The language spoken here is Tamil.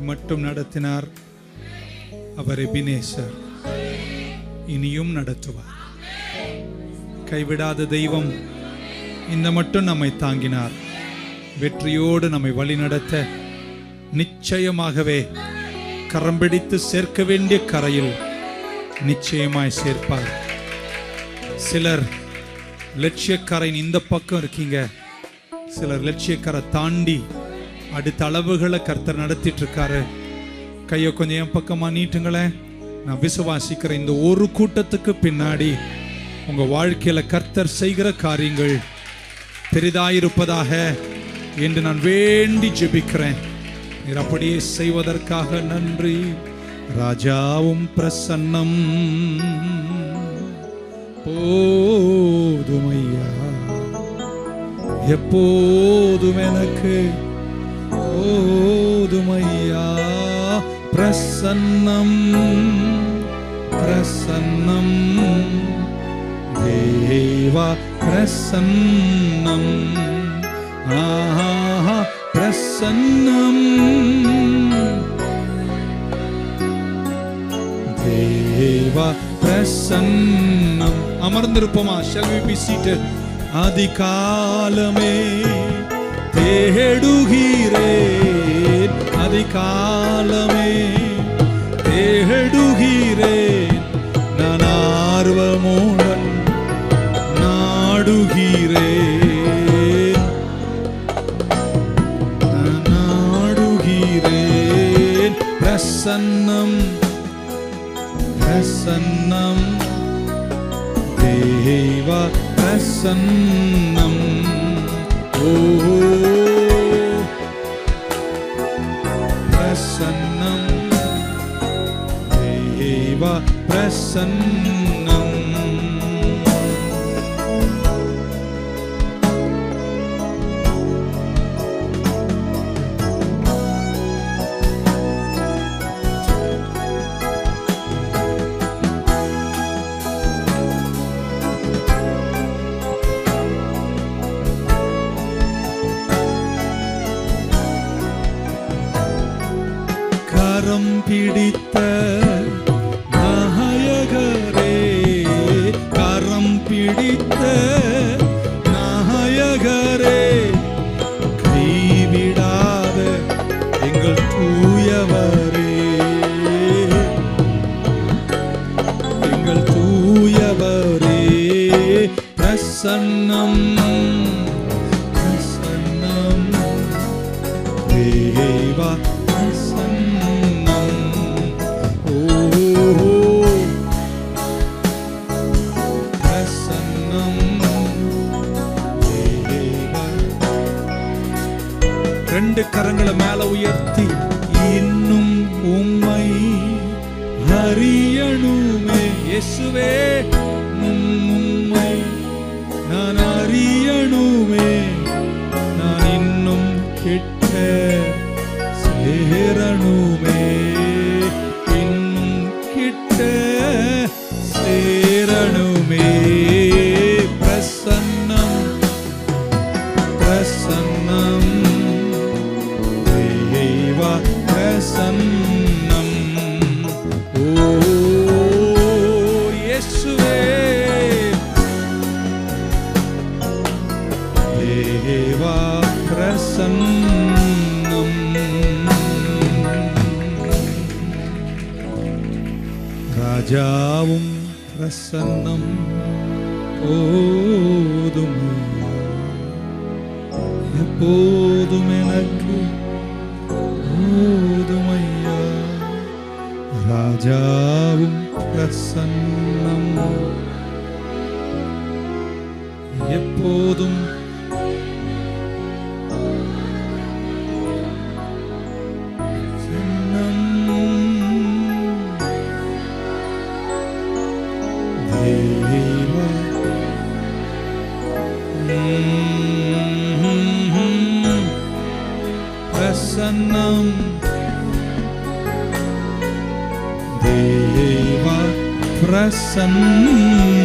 மட்டும் நடத்தினார். அவர் எபினேசர். இனியும் நடத்துவார். கைவிடாத தெய்வம் இந்த மட்டும் நம்மை தாங்கினார். வெற்றியோடு நம்மை வழிநடத்த நிச்சயமாகவே கரம் பிடித்து சேர்க்க வேண்டிய கரையில் நிச்சயமாய் சேர்ப்பார். சிலர் லட்சியக்கரையின் இந்த பக்கம் இருக்கீங்க. சிலர் லட்சியக்கரை தாண்டி அடுத்த அளவுகளை கர்த்தர் நடத்திட்டு இருக்காரு கையை கொஞ்சம் என் பக்கமா நீட்டுங்களேன் நான் விசுவாசிக்கிறேன் இந்த ஒரு கூட்டத்துக்கு பின்னாடி உங்க வாழ்க்கையில கர்த்தர் செய்கிற காரியங்கள் பெரிதாயிருப்பதாக என்று நான் வேண்டி ஜெபிக்கிறேன். நீர் அப்படியே செய்வதற்காக நன்றி. ராஜாவும் பிரசன்னம். போதுமையா எப்போதும் எனக்கு போதுமையா பிரசன்னம் பிரசன்னம் தேவா பிரசன்னம் ஆஹா பிரசன்னம் தேவா பிரசன்னம் அமர்ந்திருப்போமா shall we be seated? அதிகாலமே தேடுகிறேன் அதிகாலமே தேடுகிறேன் நான் ஆர்வமுடன் நாடுகிறேன் நான் நாடுகிறேன் பிரசன்னம் பிரசன்னம். தேவ பிரசன்னம். பிரசன்னம். தேவா பிரசன்னம். கரம் பிடித்த நாயகரே கரம் பிடித்த நாயகரே கைவிடாத எங்கள் தூயவரே. எங்கள் தூயவரே பிரசன்னம் பிரசன்னம். தேவா ரெண்டு கரங்களை மேல உயர்த்தி இன்னும் உம்மை அறியணுமே. இயேசுவே உம்மை நான் அறியணுமே. நான் இன்னும் கெட்ட சே ராஜாவும் பிரசன்னம் போதும் எப்போதும் எனக்கு போதுமையா ராஜாவும் பிரசன்னம் எப்போதும் பிரசன்னம் தேவா பிரசன்னம்